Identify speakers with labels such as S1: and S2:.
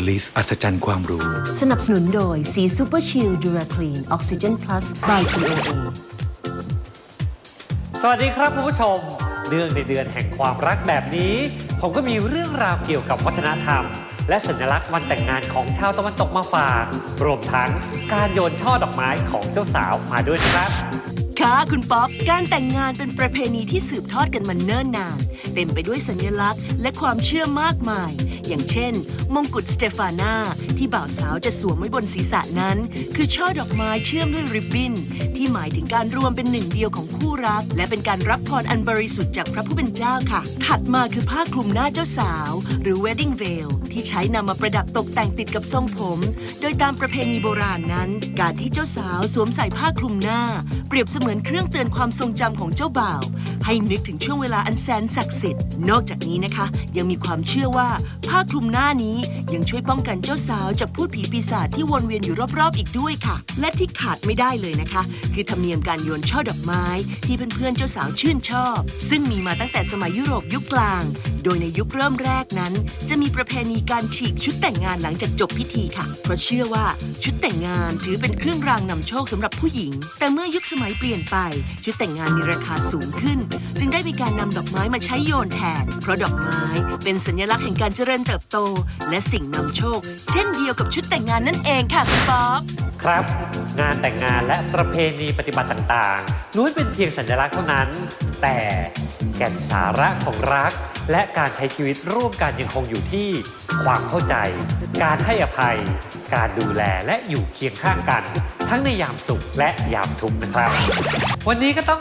S1: Bliss อัศจรรย์ความรู้
S2: สนับสนุนโดยสีซูเปอร์ชิลดูราคลีนออกซิเจนพลัส by TOA
S3: สวัสดีครับคุณผู้ชม เนื่องในเดือนแห่งความรักแบบนี้ ผมก็มีเรื่องราวเกี่ยวกับวัฒนธรรม และสัญลักษณ์วันแต่งงานของชาวตะวันตกมาฝากรวมทั้งการโยนช่อดอกไม้ของเจ้าสาวมาด้วยนะครับ
S2: ค่ะคุณป๊อปการแต่งงานเป็นประเพณีที่สืบทอดกันมาเนิ่นนาน เต็มไปด้วยสัญลักษณ์ และความเชื่อมากมาย อย่างเช่น มงกุฎสเตฟานาที่บ่าวสาวจะสวมไว้บนศีรษะนั้น คือช่อดอกไม้เชื่อมด้วยริบบิ้น ที่หมายถึงการรวมเป็นหนึ่งเดียวของคู่รัก และเป็นการรับพรอันบริสุทธิ์จากพระผู้เป็นเจ้าค่ะ ถัดมาคือผ้าคลุมหน้าเจ้าสาว หรือ wedding veil ที่ใช้นำมาประดับตกแต่งติดกับทรงผม โดยตามประเพณีโบราณนั้น การที่เจ้าสาวสวมใส่ผ้าคลุมหน้า เปรียบเสมือนเครื่องเตือนความทรงจำของเจ้าบ่าวให้นึกถึงช่วงเวลาอันแสนศักดิ์สิทธิ์ นอกจากนี้นะคะ ยังมีความเชื่อว่าผ้าคลุมหน้านี้ยังช่วยป้องกันเจ้าสาวจากพูดผีปีศาจที่วนเวียนอยู่รอบๆอีกด้วยค่ะ และที่ขาดไม่ได้เลยนะคะ คือธรรมเนียมการโยนช่อดอกไม้ ที่เพื่อนๆเจ้าสาวชื่นชอบ ซึ่งมีมาตั้งแต่สมัยยุโรปยุคกลาง โดยในยุคเริ่มแรกนั้น จะมีประเพณีการฉีกชุดแต่งงานหลังจากจบพิธีค่ะ เพราะเชื่อว่าชุดแต่งงานถือเป็นเครื่องรางนำโชคสำหรับผู้หญิง แต่เมื่อยุคสมัยเปลี่ยนไป ชุดแต่งงานมีราคาสูงขึ้นจึงได้มีการนำดอกไม้มาใช้โยนแทน เพราะดอกไม้เป็นสัญลักษณ์แห่งการเจริญเติบโต และสิ่งนำโชค เช่นเดียวกับชุดแต่งงานนั่นเองค่ะคุณป๊อป
S3: ครับ งานแต่งงานและประเพณีปฏิบัติต่างๆล้วนเป็นเพียงสัญลักษณ์เท่านั้น แต่แก่นสาระของรัก และการใช้ชีวิตร่วมกันยังคงอยู่ที่ความเข้าใจ การให้อภัย การดูแลและอยู่เคียงข้างกัน ทั้งในยามสุขและยามทุกข์นะครับ วันนี้ก็ต้อง